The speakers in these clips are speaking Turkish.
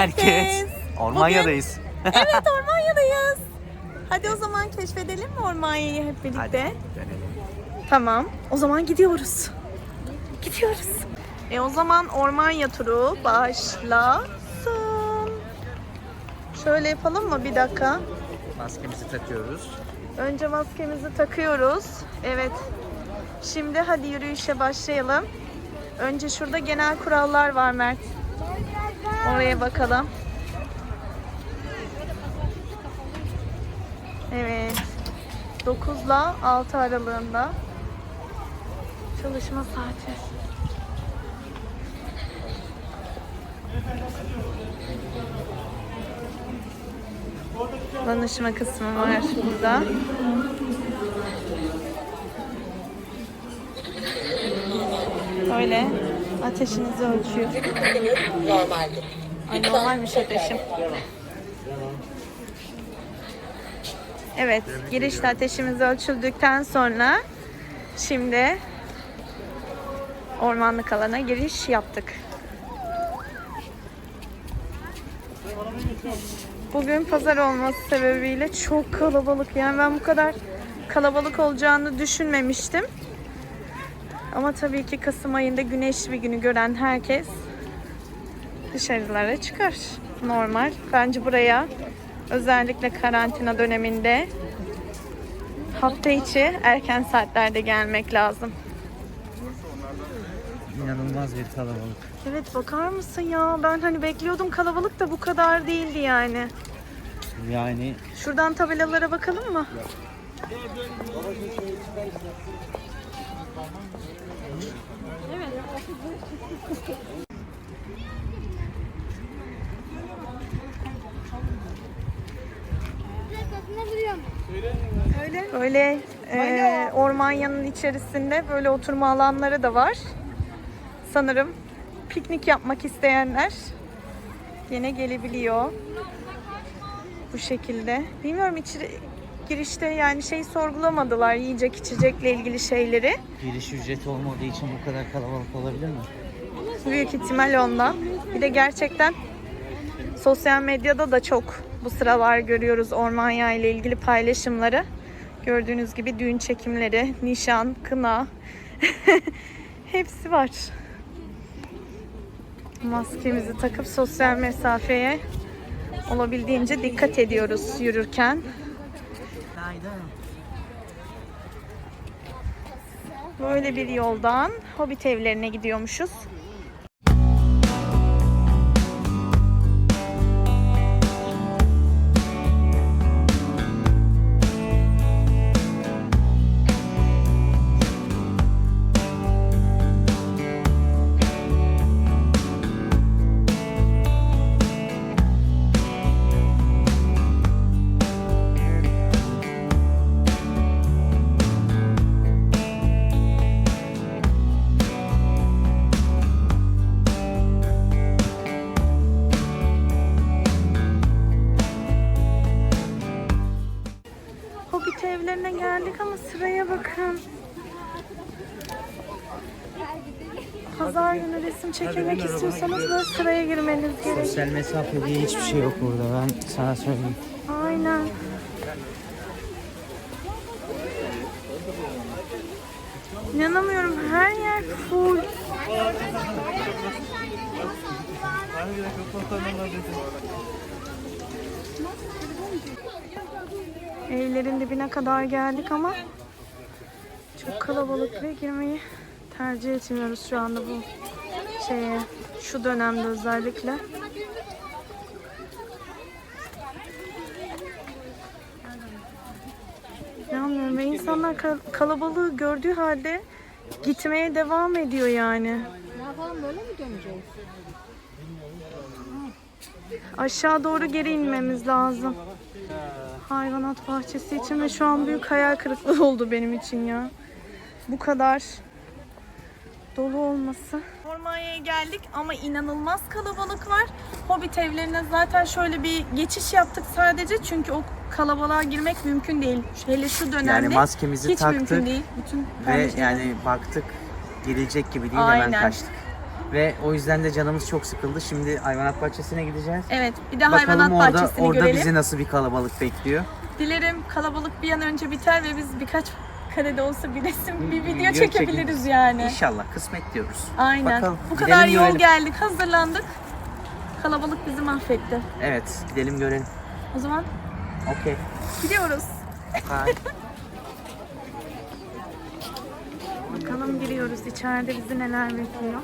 herkes. Ormanya'dayız. Evet Ormanya'dayız. Hadi o zaman keşfedelim mi Ormanya'yı hep birlikte? Hadi dönelim. Tamam. O zaman gidiyoruz. Gidiyoruz. E o zaman Ormanya turu başlasın. Şöyle yapalım mı bir dakika? Maskemizi takıyoruz. Önce maskemizi takıyoruz. Evet. Şimdi hadi yürüyüşe başlayalım. Önce şurada genel kurallar var Mert. Oraya bakalım. Evet. 9 ile 6 aralığında çalışma saati. Danışma kısmı var burada. Böyle ateşinizi ölçüyor. Normaldir. Ay normalmiş ateşim. Evet, girişte ateşimiz ölçüldükten sonra şimdi ormanlık alana giriş yaptık. Bugün pazar olması sebebiyle çok kalabalık. Yani ben bu kadar kalabalık olacağını düşünmemiştim. Ama tabii ki Kasım ayında güneşli bir günü gören herkes dışarılara çıkar. Normal. Bence buraya özellikle karantina döneminde hafta içi erken saatlerde gelmek lazım. İnanılmaz bir kalabalık. Evet bakar mısın ya? Ben hani bekliyordum kalabalık da bu kadar değildi yani. Yani Şuradan tabelalara bakalım mı? Böyle e, ormanyanın içerisinde böyle oturma alanları da var. Sanırım piknik yapmak isteyenler yine gelebiliyor. Bu şekilde. Bilmiyorum içeri, girişte yani şey sorgulamadılar yiyecek içecekle ilgili şeyleri. giriş ücreti olmadığı için bu kadar kalabalık olabilir mi? Büyük ihtimal ondan. Bir de gerçekten sosyal medyada da çok bu sıralar görüyoruz Ormanya ile ilgili paylaşımları. Gördüğünüz gibi düğün çekimleri, nişan, kına hepsi var. Maskemizi takıp sosyal mesafeye olabildiğince dikkat ediyoruz yürürken. Böyle bir yoldan Hobbit evlerine gidiyormuşuz. Çekilmek istiyorsanız böyle sıraya girmeniz gerek. Sosyal mesafe diye hiçbir şey yok burada ben sana söyleyeyim. Aynen. İnanamıyorum her yer full. Evlerin dibine kadar geldik ama çok kalabalık ve girmeyi tercih etmiyoruz şu anda bu şeye şu dönemde özellikle. İnanmıyorum ve insanlar kal- kalabalığı gördüğü halde gitmeye devam ediyor yani. Ne yapalım böyle mi döneceğiz? Aşağı doğru geri inmemiz lazım. Hayvanat bahçesi için ve şu an büyük hayal kırıklığı oldu benim için ya. Bu kadar dolu olması. Ormanya'ya geldik ama inanılmaz kalabalık var. Hobbit evlerine zaten şöyle bir geçiş yaptık sadece çünkü o kalabalığa girmek mümkün değil. Hele şu dönemde Yani maskemizi hiç taktık mümkün değil. Bütün Ve paylaşımlar- yani baktık girilecek gibi değil Aynen. hemen kaçtık. Ve o yüzden de canımız çok sıkıldı. Şimdi hayvanat bahçesine gideceğiz. Evet bir de Bakalım hayvanat orada, bahçesini orada görelim. bizi nasıl bir kalabalık bekliyor. Dilerim kalabalık bir an önce biter ve biz birkaç karede olsa bir resim, bir video, çekebiliriz yani. İnşallah kısmet diyoruz. Aynen. Bakalım, Bu kadar yol görelim. geldik, hazırlandık. Kalabalık bizi mahvetti. Evet gidelim görelim. O zaman Okey. gidiyoruz. Bakalım giriyoruz. İçeride bizi neler bekliyor.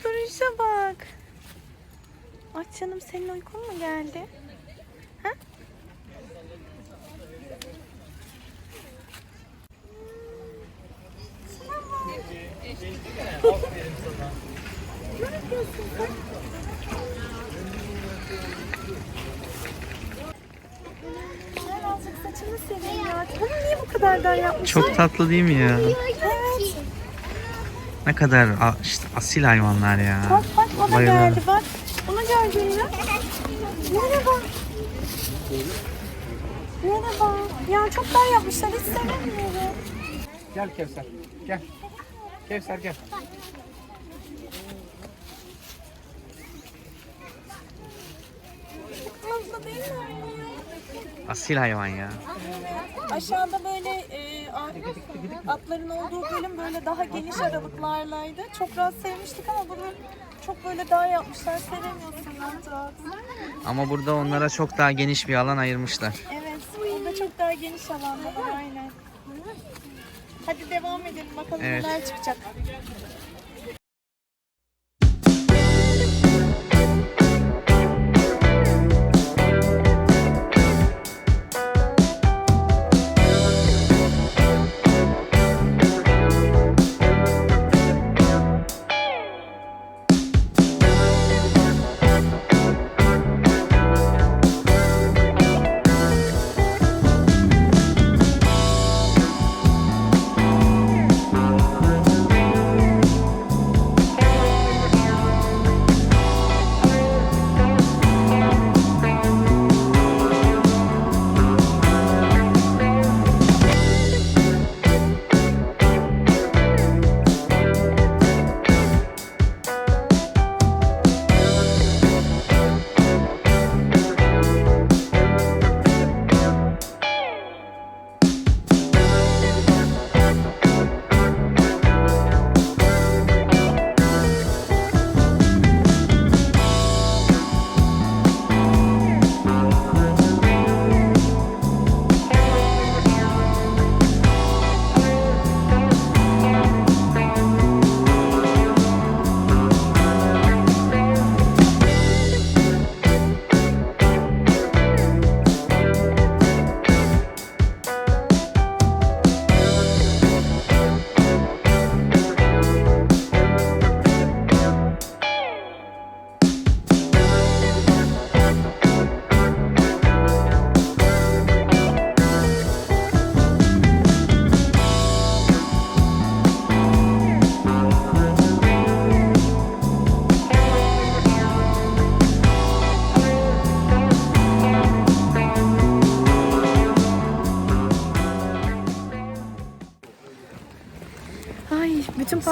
Duruşa bak. Ay canım senin uykun mu geldi? Ha? ne yapıyorsun sen? Ben azıcık saçını seveyim ya. Bunu niye bu kadar dar yapmışlar? Çok tatlı değil mi ya? Evet. Ne kadar a- işte asil hayvanlar ya. Bak bak o da Bayılırım. geldi bak. Bunu gördün mü? Merhaba. Merhaba. Ya çok dar yapmışlar hiç sevmiyorum. Gel Kevser. Gel. Kevser gel. Tatlı değil mi? Asil hayvan ya. Aşağıda böyle e, atların olduğu bölüm böyle daha geniş aralıklarlaydı. Çok rahat sevmiştik ama bunu çok böyle dar yapmışlar. Sevemiyorsun rahat rahat. Ama burada onlara çok daha geniş bir alan ayırmışlar. Evet, burada çok daha geniş alanda var aynen. Hadi devam edelim bakalım Evet. neler çıkacak.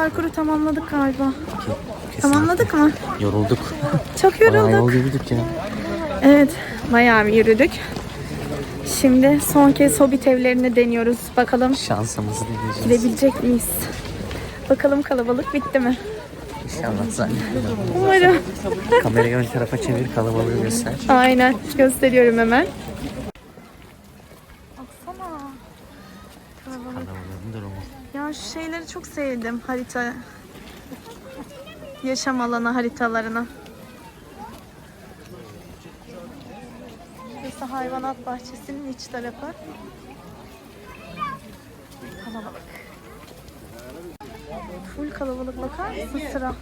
Parkuru tamamladık galiba. Tamamladık mı? Yorulduk. Çok Bayağı yorulduk. yol yürüdük ya. Evet, bayağı bir yürüdük. Şimdi son kez hobbit evlerini deniyoruz. Bakalım Şansımızı deneyeceğiz. gidebilecek miyiz? Bakalım kalabalık bitti mi? İnşallah zannediyorum. Umarım. Kamerayı ön tarafa çevir kalabalığı göster. Aynen. Gösteriyorum hemen. Baksana. Kalabalık. Kalabalığın durumu. Ya şu şeyleri çok sevdim. Harita. Yaşam alanı haritalarını. Burası hayvanat bahçesinin iç tarafı. Kalabalık. Full kalabalık bakar mısın sıra?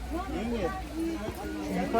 Evet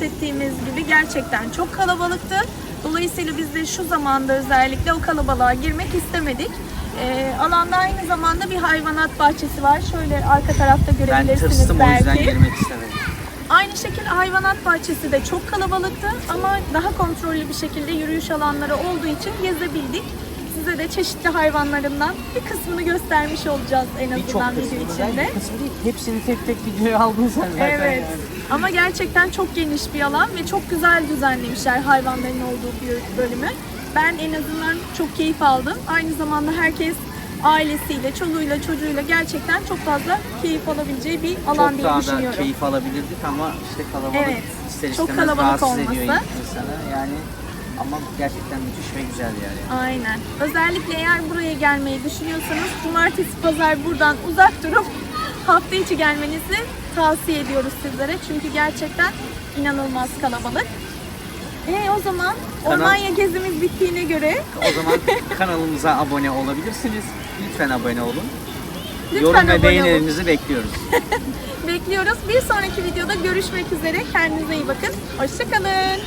bahsettiğimiz gibi gerçekten çok kalabalıktı. Dolayısıyla biz de şu zamanda özellikle o kalabalığa girmek istemedik. Ee, alanda aynı zamanda bir hayvanat bahçesi var. Şöyle arka tarafta Ben görebilirsiniz tırstım o belki. yüzden girmek istemedim. Aynı şekilde hayvanat bahçesi de çok kalabalıktı ama daha kontrollü bir şekilde yürüyüş alanları olduğu için gezebildik. Size de çeşitli hayvanlarından bir kısmını göstermiş olacağız en azından video içinde. kısmı değil. Hepsini tek tek videoya aldın sen zaten. Evet. yani. Ama gerçekten çok geniş bir alan ve çok güzel düzenlemişler hayvanların olduğu bir bölümü. Ben en azından çok keyif aldım. Aynı zamanda herkes ailesiyle, çoluğuyla, çocuğuyla gerçekten çok fazla keyif alabileceği bir alan Çok diye daha da düşünüyorum. keyif alabilirdik ama işte kalabalık Evet. ister Çok kalabalık rahatsız ediyor olması. insanı yani ama gerçekten müthiş ve güzel yani. Aynen. Özellikle eğer buraya gelmeyi düşünüyorsanız cumartesi pazar buradan uzak durup hafta içi gelmenizi tavsiye ediyoruz sizlere. Çünkü gerçekten inanılmaz kalabalık. E o zaman Kanal- gezimiz bittiğine göre O zaman kanalımıza abone olabilirsiniz. Lütfen abone olun. lütfen Yorum ve abone olun. beğenilerinizi bekliyoruz. Bekliyoruz. Bir sonraki videoda görüşmek üzere. Kendinize iyi bakın. Hoşçakalın.